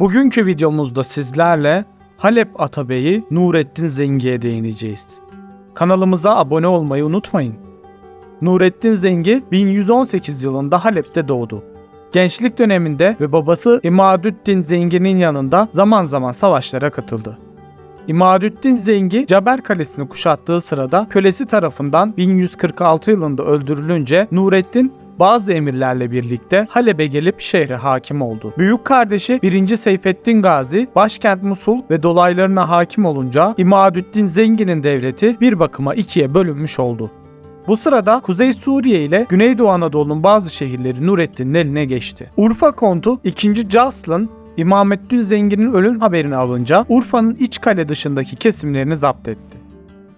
Bugünkü videomuzda sizlerle Halep Atabeyi Nurettin Zengi'ye değineceğiz. Kanalımıza abone olmayı unutmayın. Nurettin Zengi 1118 yılında Halep'te doğdu. Gençlik döneminde ve babası İmadüddin Zengi'nin yanında zaman zaman savaşlara katıldı. İmadüddin Zengi Caber Kalesi'ni kuşattığı sırada kölesi tarafından 1146 yılında öldürülünce Nurettin bazı emirlerle birlikte Halep'e gelip şehre hakim oldu. Büyük kardeşi 1. Seyfettin Gazi başkent Musul ve dolaylarına hakim olunca İmadüddin Zengi'nin devleti bir bakıma ikiye bölünmüş oldu. Bu sırada Kuzey Suriye ile Güneydoğu Anadolu'nun bazı şehirleri Nurettin'in eline geçti. Urfa kontu 2. Caslın İmameddin Zengin'in ölüm haberini alınca Urfa'nın iç kale dışındaki kesimlerini zapt etti.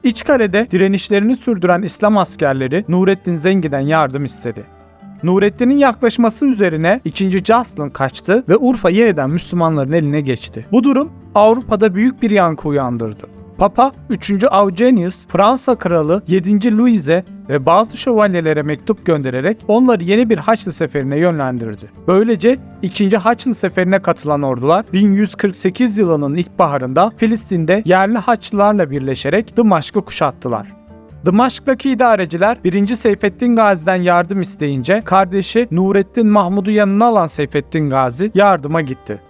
İç kalede direnişlerini sürdüren İslam askerleri Nurettin Zengin'den yardım istedi. Nurettin'in yaklaşması üzerine 2. Caslın kaçtı ve Urfa yeniden Müslümanların eline geçti. Bu durum Avrupa'da büyük bir yankı uyandırdı. Papa 3. Eugenius, Fransa Kralı 7. Louis'e ve bazı şövalyelere mektup göndererek onları yeni bir Haçlı seferine yönlendirdi. Böylece 2. Haçlı seferine katılan ordular 1148 yılının ilkbaharında Filistin'de yerli Haçlılarla birleşerek Dımaşk'ı kuşattılar. Dımaşk'taki idareciler 1. Seyfettin Gazi'den yardım isteyince kardeşi Nurettin Mahmud'u yanına alan Seyfettin Gazi yardıma gitti.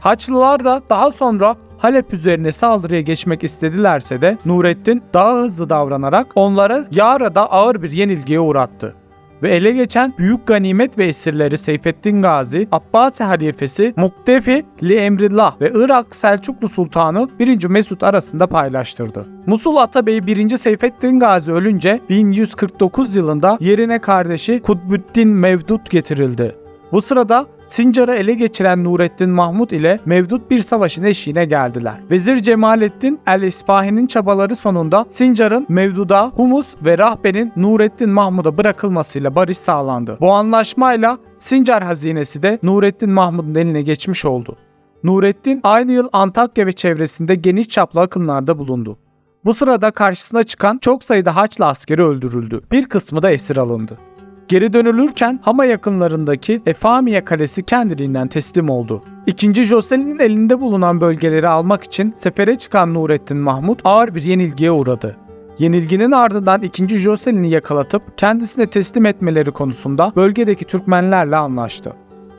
Haçlılar da daha sonra Halep üzerine saldırıya geçmek istedilerse de Nurettin daha hızlı davranarak onları Yara'da ağır bir yenilgiye uğrattı. Ve ele geçen büyük ganimet ve esirleri Seyfettin Gazi, Abbasi halifesi Muktefi li Emrillah ve Irak Selçuklu Sultanı 1. Mesut arasında paylaştırdı. Musul Atabey 1. Seyfettin Gazi ölünce 1149 yılında yerine kardeşi Kutbuddin Mevdut getirildi. Bu sırada Sincar'ı ele geçiren Nurettin Mahmud ile Mevdut bir savaşın eşiğine geldiler. Vezir Cemalettin el-İsfahi'nin çabaları sonunda Sincar'ın Mevdud'a, Humus ve Rahbe'nin Nurettin Mahmud'a bırakılmasıyla barış sağlandı. Bu anlaşmayla Sincar hazinesi de Nurettin Mahmud'un eline geçmiş oldu. Nurettin aynı yıl Antakya ve çevresinde geniş çaplı akınlarda bulundu. Bu sırada karşısına çıkan çok sayıda Haçlı askeri öldürüldü. Bir kısmı da esir alındı. Geri dönülürken Hama yakınlarındaki Efamiye Kalesi kendiliğinden teslim oldu. İkinci Joselin'in elinde bulunan bölgeleri almak için sefere çıkan Nurettin Mahmut ağır bir yenilgiye uğradı. Yenilginin ardından 2. Joselin'i yakalatıp kendisine teslim etmeleri konusunda bölgedeki Türkmenlerle anlaştı.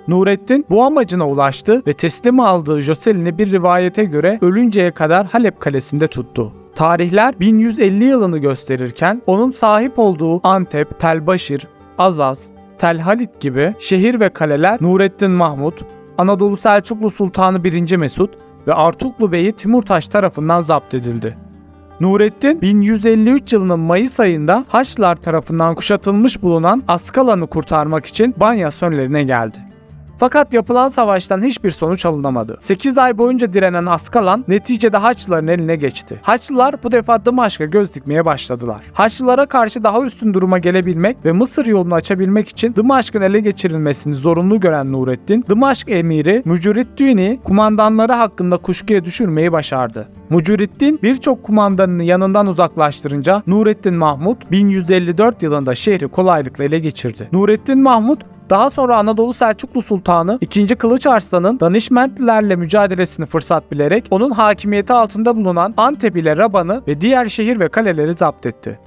Nurettin bu amacına ulaştı ve teslim aldığı Joselin'i bir rivayete göre ölünceye kadar Halep kalesinde tuttu. Tarihler 1150 yılını gösterirken onun sahip olduğu Antep, Telbaşir, Azaz, Tel Halit gibi şehir ve kaleler Nurettin Mahmut, Anadolu Selçuklu Sultanı 1. Mesut ve Artuklu Bey'i Timurtaş tarafından zapt edildi. Nurettin 1153 yılının Mayıs ayında Haçlılar tarafından kuşatılmış bulunan Askalan'ı kurtarmak için Banya Sönlerine geldi. Fakat yapılan savaştan hiçbir sonuç alınamadı. 8 ay boyunca direnen Askalan neticede Haçlıların eline geçti. Haçlılar bu defa Dımaşk'a göz dikmeye başladılar. Haçlılara karşı daha üstün duruma gelebilmek ve Mısır yolunu açabilmek için Dımaşk'ın ele geçirilmesini zorunlu gören Nurettin, Dımaşk emiri Mücüriddin'i kumandanları hakkında kuşkuya düşürmeyi başardı. Mücüriddin birçok kumandanını yanından uzaklaştırınca Nurettin Mahmut 1154 yılında şehri kolaylıkla ele geçirdi. Nurettin Mahmut daha sonra Anadolu Selçuklu Sultanı 2. Kılıç Arslan'ın Danişmentlilerle mücadelesini fırsat bilerek onun hakimiyeti altında bulunan Antep ile Raban'ı ve diğer şehir ve kaleleri zapt etti.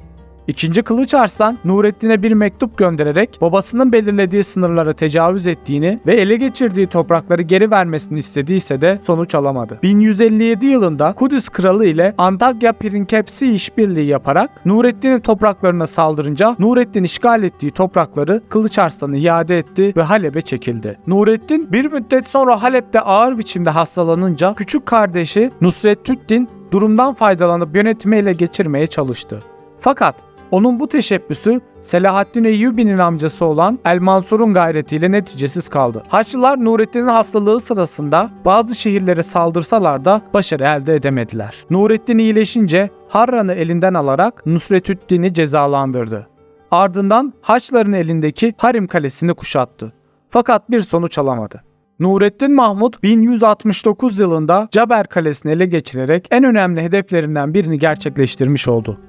İkinci Kılıç Arslan Nurettin'e bir mektup göndererek babasının belirlediği sınırlara tecavüz ettiğini ve ele geçirdiği toprakları geri vermesini istediyse de sonuç alamadı. 1157 yılında Kudüs Kralı ile Antakya Pirinkepsi işbirliği yaparak Nurettin'in topraklarına saldırınca Nurettin işgal ettiği toprakları Kılıç Arslan'a iade etti ve Halep'e çekildi. Nurettin bir müddet sonra Halep'te ağır biçimde hastalanınca küçük kardeşi Nusrettüddin durumdan faydalanıp yönetimi ele geçirmeye çalıştı. Fakat onun bu teşebbüsü Selahaddin Eyyubi'nin amcası olan El Mansur'un gayretiyle neticesiz kaldı. Haçlılar Nurettin'in hastalığı sırasında bazı şehirlere saldırsalar da başarı elde edemediler. Nurettin iyileşince Harran'ı elinden alarak Nusretüddin'i cezalandırdı. Ardından Haçlıların elindeki Harim Kalesi'ni kuşattı. Fakat bir sonuç alamadı. Nurettin Mahmut 1169 yılında Caber Kalesi'ni ele geçirerek en önemli hedeflerinden birini gerçekleştirmiş oldu.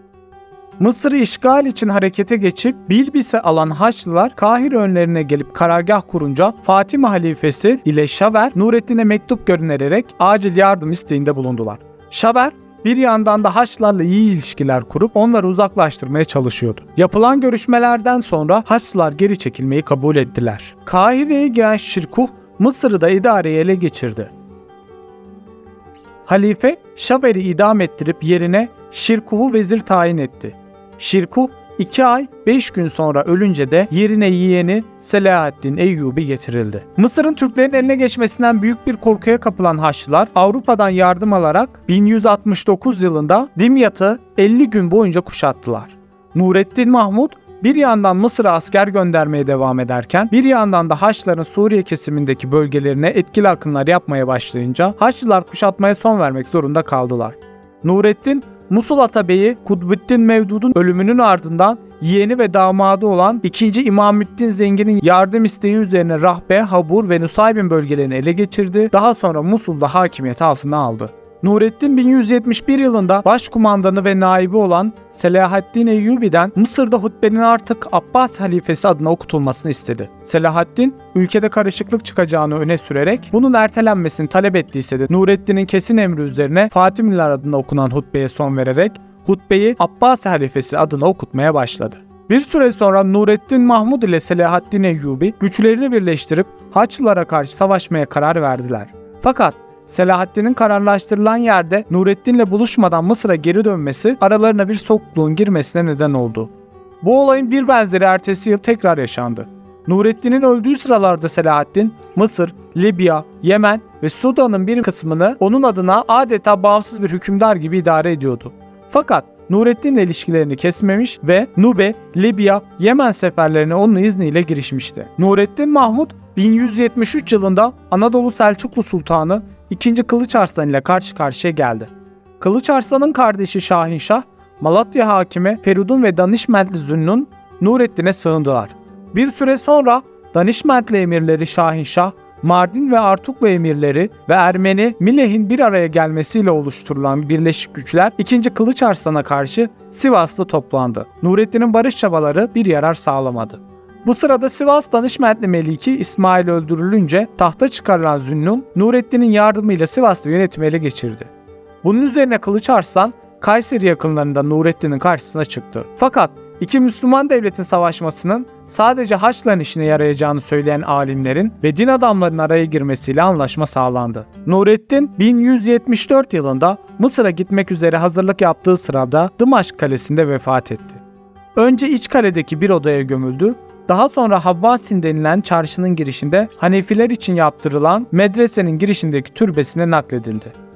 Mısır'ı işgal için harekete geçip Bilbis'i alan Haçlılar Kahire önlerine gelip karargah kurunca Fatima halifesi ile Şaver Nurettin'e mektup göndererek acil yardım isteğinde bulundular. Şaver bir yandan da Haçlılarla iyi ilişkiler kurup onları uzaklaştırmaya çalışıyordu. Yapılan görüşmelerden sonra Haçlılar geri çekilmeyi kabul ettiler. Kahire'ye giren Şirkuh Mısır'ı da idareyi ele geçirdi. Halife Şaver'i idam ettirip yerine Şirkuh'u vezir tayin etti. Şirkuh 2 ay 5 gün sonra ölünce de yerine yeğeni Selahaddin Eyyubi getirildi. Mısır'ın Türklerin eline geçmesinden büyük bir korkuya kapılan Haçlılar Avrupa'dan yardım alarak 1169 yılında Dimyat'ı 50 gün boyunca kuşattılar. Nurettin Mahmud bir yandan Mısır'a asker göndermeye devam ederken bir yandan da Haçlıların Suriye kesimindeki bölgelerine etkili akınlar yapmaya başlayınca Haçlılar kuşatmaya son vermek zorunda kaldılar. Nurettin Musul Atabeyi Kudbettin Mevdud'un ölümünün ardından yeğeni ve damadı olan 2. İmamüddin Zengin'in yardım isteği üzerine Rahbe, Habur ve Nusaybin bölgelerini ele geçirdi. Daha sonra Musul'da hakimiyet altına aldı. Nurettin 1171 yılında başkumandanı ve naibi olan Selahaddin Eyyubi'den Mısır'da hutbenin artık Abbas halifesi adına okutulmasını istedi. Selahaddin ülkede karışıklık çıkacağını öne sürerek bunun ertelenmesini talep ettiyse de Nurettin'in kesin emri üzerine Fatimiler adına okunan hutbeye son vererek hutbeyi Abbas halifesi adına okutmaya başladı. Bir süre sonra Nurettin Mahmud ile Selahaddin Eyyubi güçlerini birleştirip Haçlılara karşı savaşmaya karar verdiler. Fakat Selahaddin'in kararlaştırılan yerde Nurettin'le buluşmadan Mısır'a geri dönmesi aralarına bir sokluğun girmesine neden oldu. Bu olayın bir benzeri ertesi yıl tekrar yaşandı. Nurettin'in öldüğü sıralarda Selahaddin, Mısır, Libya, Yemen ve Sudan'ın bir kısmını onun adına adeta bağımsız bir hükümdar gibi idare ediyordu. Fakat Nurettin'le ilişkilerini kesmemiş ve Nube, Libya, Yemen seferlerine onun izniyle girişmişti. Nurettin Mahmud 1173 yılında Anadolu Selçuklu Sultanı 2. Kılıç Arslan ile karşı karşıya geldi. Kılıç Arslan'ın kardeşi Şahinşah, Malatya hakimi Ferudun ve Danişmentli Zünnun Nurettin'e sığındılar. Bir süre sonra Danişmentli emirleri Şahinşah, Mardin ve Artuklu emirleri ve Ermeni Mileh'in bir araya gelmesiyle oluşturulan birleşik güçler 2. Kılıç Arslan'a karşı Sivas'ta toplandı. Nurettin'in barış çabaları bir yarar sağlamadı. Bu sırada Sivas Danışmentli Meliki İsmail öldürülünce tahta çıkarılan Zünnun, Nurettin'in yardımıyla Sivas'ta yönetimi ele geçirdi. Bunun üzerine Kılıç Arslan, Kayseri yakınlarında Nurettin'in karşısına çıktı. Fakat iki Müslüman devletin savaşmasının sadece Haçlıların işine yarayacağını söyleyen alimlerin ve din adamlarının araya girmesiyle anlaşma sağlandı. Nurettin 1174 yılında Mısır'a gitmek üzere hazırlık yaptığı sırada Dımaşk Kalesi'nde vefat etti. Önce iç kaledeki bir odaya gömüldü, daha sonra Havvasin denilen çarşının girişinde Hanefiler için yaptırılan medresenin girişindeki türbesine nakledildi.